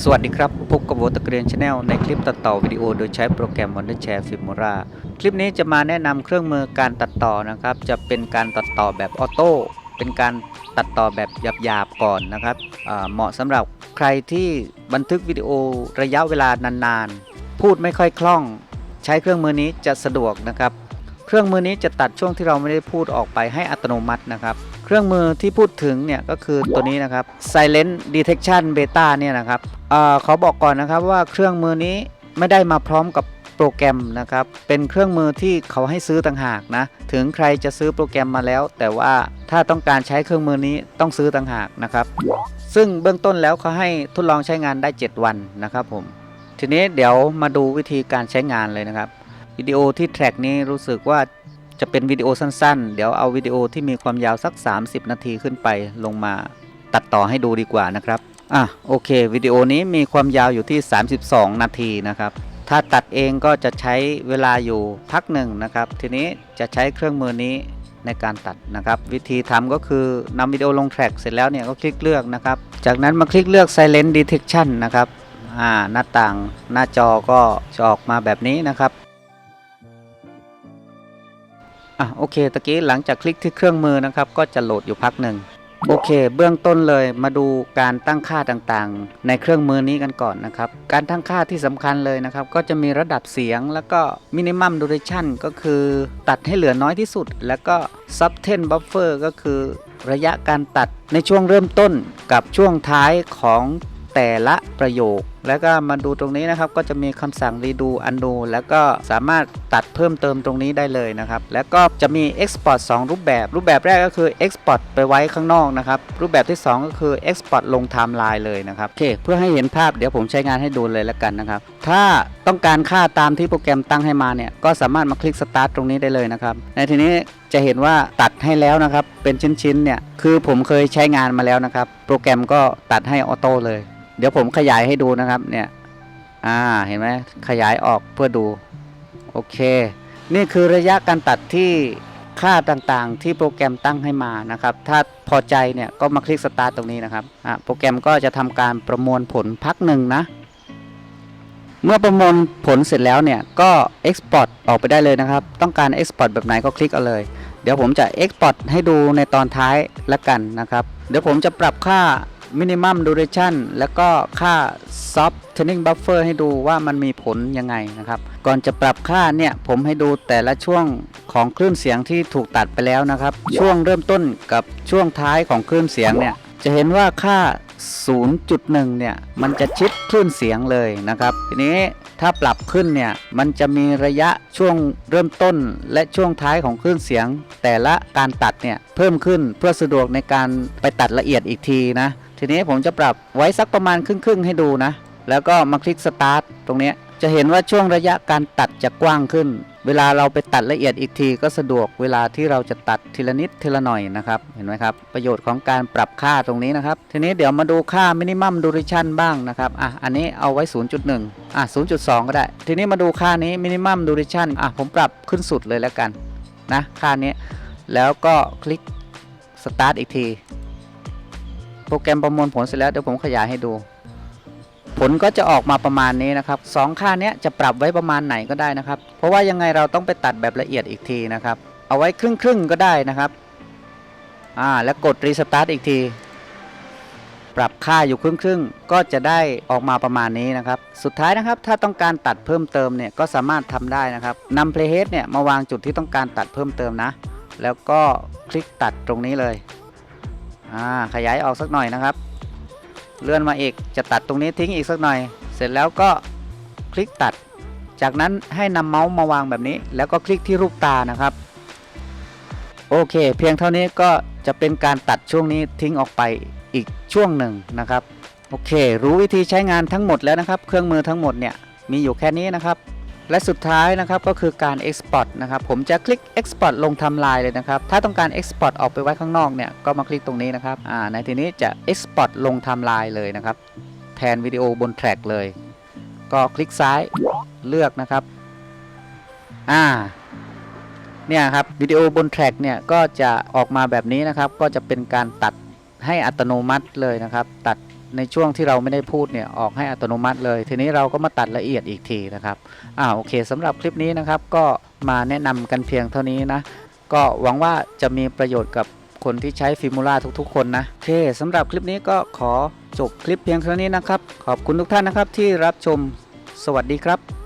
สวัสดีครับ พบกับโวตเกรียนชาแนลในคลิปตัดต่อวิดีโอโดยใช้โปรแกรม Wondershare Filmora คลิปนี้จะมาแนะนำเครื่องมือการตัดต่อนะครับ จะเป็นการตัดต่อแบบออโต้ เป็นการตัดต่อแบบหยาบๆก่อนนะครับ เหมาะสำหรับใครที่บันทึกวิดีโอระยะเวลานานๆ พูดไม่ค่อยคล่อง ใช้เครื่องมือนี้จะสะดวกนะครับ เครื่องมือนี้จะตัดช่วงที่เราไม่ได้พูดออกไปให้อัตโนมัตินะครับ ครื่องมือที่พูดถึงเนี่ยก็คือตัวนี้นะครับ Silent Detection Beta เนี่ยนะครับเอ่อขาบอกก่อนนะครับว่าเครื่องมือนี้ไม่ได้มาพร้อมกับโปรแกรมนะครับ เป็นเครื่องมือที่เขาให้ซื้อต่างหากนะ ถึงใครจะซื้อโปรแกรมมาแล้ว แต่ว่าถ้าต้องการใช้เครื่องมือนี้ต้องซื้อต่างหากนะครับ ซึ่งเบื้องต้นแล้วเขาให้ทดลองใช้งานได้ 7 วันนะครับผม ทีนี้เดี๋ยวมาดูวิธีการใช้งานเลยนะครับวิดีโอที่แทร็กนี้รู้สึกว่า จะเป็นวิดีโอสั้นๆ เดี๋ยวเอาวิดีโอที่มีความยาวสัก 30 นาทีขึ้นไปลงมาตัดต่อให้ดูดีกว่านะครับ อะโอเควิดีโอนี้มีความยาวอยู่ที่ 32 นาทีนะครับ ถ้าตัดเองก็จะใช้เวลาอยู่พักหนึ่งนะครับ ทีนี้จะใช้เครื่องมือนี้ในการตัดนะครับ วิธีทำก็คือนำวิดีโอลงแทร็กเสร็จแล้วเนี่ยก็คลิกเลือกนะครับ จากนั้นมาคลิกเลือก Silent Detection นะครับ อ่าหน้าต่างหน้าจอก็จะออกมาแบบนี้นะครับ อะโอเคตะกี้หลังจากคลิกที่เครื่องมือนะครับ ก็จะโหลดอยู่พักหนึ่งโอเค เบื้องต้นเลยมาดูการตั้งค่าต่างๆ ในเครื่องมือนี้กันก่อนนะครับ การตั้งค่าที่สำคัญเลยนะครับ ก็จะมีระดับเสียงแล้วก็ minimum duration ก็คือตัดให้เหลือน้อยที่สุด แล้วก็ sub 10 buffer ก็คือระยะการตัดในช่วงเริ่มต้นกับช่วงท้ายของแต่ละประโยค แล้วก็มาดูตรงนี้นะครับ ก็จะมีคำสั่ง redo undo แล้วก็สามารถตัดเพิ่มเติมตรงนี้ได้เลยนะครับ แล้วก็จะมี export 2 รูปแบบ รูปแบบแรกก็คือ export ไปไว้ข้างนอกนะครับ รูปแบบที่ 2 ก็คือ export ลง timeline เลยนะครับโอเคเพื่อให้เห็นภาพเดี๋ยวผมใช้งานให้ดูเลยแล้วกันนะครับ ถ้าต้องการค่าตามที่โปรแกรมตั้งให้มาเนี่ย ก็สามารถมาคลิก start ตรงนี้ได้เลยนะครับ ในทีนี้จะเห็นว่าตัดให้แล้วนะครับ เป็นชิ้นๆเนี่ย คือผมเคยใช้งานมาแล้วนะครับ โปรแกรมก็ตัดให้ออโต้เลย เดี๋ยวผมขยายให้ดูนะครับ เนี่ย อ่า เห็นไหมขยายออกเพื่อดู โอเค นี่คือระยะการตัดที่ค่าต่างๆ ที่โปรแกรมตั้งให้มานะครับ ถ้าพอใจเนี่ยก็มาคลิกสตาร์ตตรงนี้นะครับ อะ โปรแกรมก็จะทำการประมวลผลพักหนึ่งนะ เมื่อประมวลผลเสร็จแล้วเนี่ย ก็ Export ออกไปได้เลยนะครับ ต้องการ Export แบบไหนก็คลิกเอาเลย เดี๋ยวผมจะ Export ให้ดูในตอนท้ายละกันนะครับ เดี๋ยวผมจะปรับค่า minimum duration แล้วก็ค่า soft tuning buffer ให้ดูว่ามันมีผลยังไงนะครับ ก่อนจะปรับค่าเนี่ยผมให้ดูแต่ละช่วงของคลื่นเสียงที่ถูกตัดไปแล้วนะครับ ช่วงเริ่มต้นกับช่วงท้ายของคลื่นเสียงเนี่ยจะเห็นว่าค่า 0.1 เนี่ย มันจะชิดคลื่นเสียงเลยนะครับ ทีนี้ถ้าปรับขึ้นเนี่ย มันจะมีระยะช่วงเริ่มต้นและช่วงท้ายของคลื่นเสียง แต่ละการตัดเนี่ย เพิ่มขึ้นเพื่อสะดวกในการไปตัดละเอียดอีกทีนะ ทีนี้ผมจะปรับไว้สักประมาณครึ่งๆให้ดูนะ แล้วก็มาคลิก start ตรงนี้จะเห็นว่าช่วงระยะการตัดจะกว้างขึ้น เวลาเราไปตัดละเอียดอีกทีก็สะดวกเวลาที่เราจะตัดทีละนิดทีละหน่อยนะครับ เห็นไหมครับ ประโยชน์ของการปรับค่าตรงนี้นะครับ ทีนี้เดี๋ยวมาดูค่า minimum duration บ้างนะครับ อะ อันนี้เอาไว้ 0.1 อะ 0.2 ก็ได้ ทีนี้มาดูค่านี้ minimum duration อะ ผมปรับขึ้นสุดเลยแล้วกันนะ ค่านี้ แล้วก็คลิก start อีกที โปรแกรมประมวลผลเสร็จแล้วเดี๋ยวผมขยายให้ดู ผลก็จะออกมาประมาณนี้นะครับสองค่าเนี้ยจะปรับไว้ประมาณไหนก็ได้นะครับ เพราะว่ายังไงเราต้องไปตัดแบบละเอียดอีกทีนะครับ เอาไว้ครึ่งครึ่งก็ได้นะครับอ่าแล้วกดรีสตาร์ทอีกที ปรับค่าอยู่ครึ่งครึ่งก็จะได้ออกมาประมาณนี้นะครับ สุดท้ายนะครับ ถ้าต้องการตัดเพิ่มเติมเนี่ยก็สามารถทำได้นะครับนำ playhead เนี่ยมาวางจุดที่ต้องการตัดเพิ่มเติมนะ แล้วก็คลิกตัดตรงนี้เลย อ่าขยายออกสักหน่อยนะครับ เลื่อนมาอีกจะตัดตรงนี้ทิ้งอีกสักหน่อย เสร็จแล้วก็คลิกตัด จากนั้นให้นำเมาส์มาวางแบบนี้ แล้วก็คลิกที่รูปตานะครับ โอเค เพียงเท่านี้ก็จะเป็นการตัดช่วงนี้ทิ้งออกไปอีกช่วงหนึ่งนะครับ โอเค รู้วิธีใช้งานทั้งหมดแล้วนะครับ เครื่องมือทั้งหมดเนี่ยมีอยู่แค่นี้นะครับ และสุดท้ายนะครับก็คือการ Export นะครับผมจะคลิก Export ลงทำลายเลยนะครับ ถ้าต้องการ Export ออกไปไว้ข้างนอกเนี่ยก็มาคลิกตรงนี้นะครับอ่าในทีนี้จะ Export ลงทำลายเลยนะครับ แทนวิดีโอบนแทร็กเลย ก็คลิกซ้ายเลือกนะครับอ่าเนี่ยครับวิดีโอบนแทร็กเนี่ยก็จะออกมาแบบนี้นะครับ ก็จะเป็นการตัดให้อัตโนมัติเลยนะครับ ตัด ในช่วงที่เราไม่ได้พูดเนี่ยออกให้อัตโนมัติเลย ทีนี้เราก็มาตัดละเอียดอีกทีนะครับอ่าโอเคสำหรับคลิปนี้นะครับ ก็มาแนะนำกันเพียงเท่านี้นะ ก็หวังว่าจะมีประโยชน์กับคนที่ใช้ฟิมูล่าทุกๆ คนนะโอเคสำหรับคลิปนี้ก็ขอจบคลิปเพียงเท่านี้นะครับ ขอบคุณทุกท่านนะครับที่รับชมสวัสดีครับ